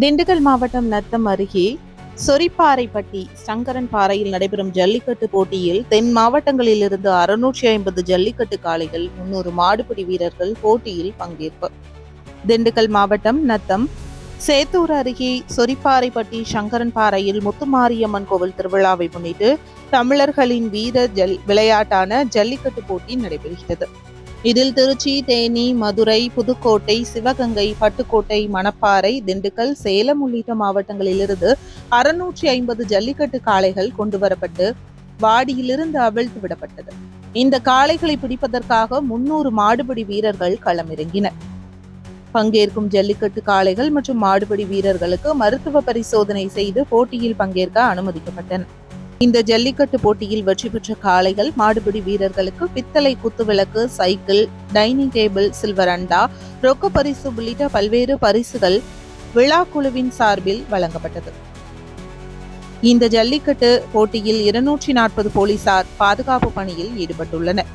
திண்டுக்கல் மாவட்டம் நத்தம் அருகே சொரிப்பாறைப்பட்டி சங்கரன் பாறையில் நடைபெறும் ஜல்லிக்கட்டு போட்டியில் தென் மாவட்டங்களிலிருந்து அறுநூற்றி ஐம்பது ஜல்லிக்கட்டு காளைகள் முன்னூறு மாடுபிடி வீரர்கள் போட்டியில் பங்கேற்பு. திண்டுக்கல் மாவட்டம் நத்தம் சேத்தூர் அருகே சொரிப்பாறைப்பட்டி சங்கரன் பாறையில் முத்துமாரியம்மன் கோவில் திருவிழாவை முன்னிட்டு தமிழர்களின் வீர ஜல் விளையாட்டான ஜல்லிக்கட்டு போட்டி நடைபெறுகிறது. இதில் திருச்சி தேனி மதுரை புதுக்கோட்டை சிவகங்கை பட்டுக்கோட்டை மணப்பாறை திண்டுக்கல் சேலம் உள்ளிட்ட மாவட்டங்களிலிருந்து அறுநூற்றி ஐம்பது ஜல்லிக்கட்டு காளைகள் கொண்டுவரப்பட்டு வாடியிலிருந்து அவிழ்த்து விடப்பட்டது. இந்த காளைகளை பிடிப்பதற்காக முன்னூறு மாடுபிடி வீரர்கள் களமிறங்கினர் பங்கேற்கும் ஜல்லிக்கட்டு காளைகள் மற்றும் மாடுபிடி வீரர்களுக்கு மருத்துவ பரிசோதனை செய்து போட்டியில் பங்கேற்க அனுமதிக்கப்பட்டனர் இந்த ஜல்லிக்கட்டு போட்டியில் வெற்றி பெற்ற காளைகள் மாடுபிடி வீரர்களுக்கு பித்தளை குத்துவிளக்கு சைக்கிள் டைனிங் டேபிள் சில்வர் அண்டா ரொக்க பரிசு உள்ளிட்ட பல்வேறு பரிசுகள் விழா குழுவின் சார்பில் வழங்கப்பட்டது. இந்த ஜல்லிக்கட்டு போட்டியில் இருநூற்றி நாற்பது போலீசார் பாதுகாப்பு பணியில் ஈடுபட்டுள்ளனர்.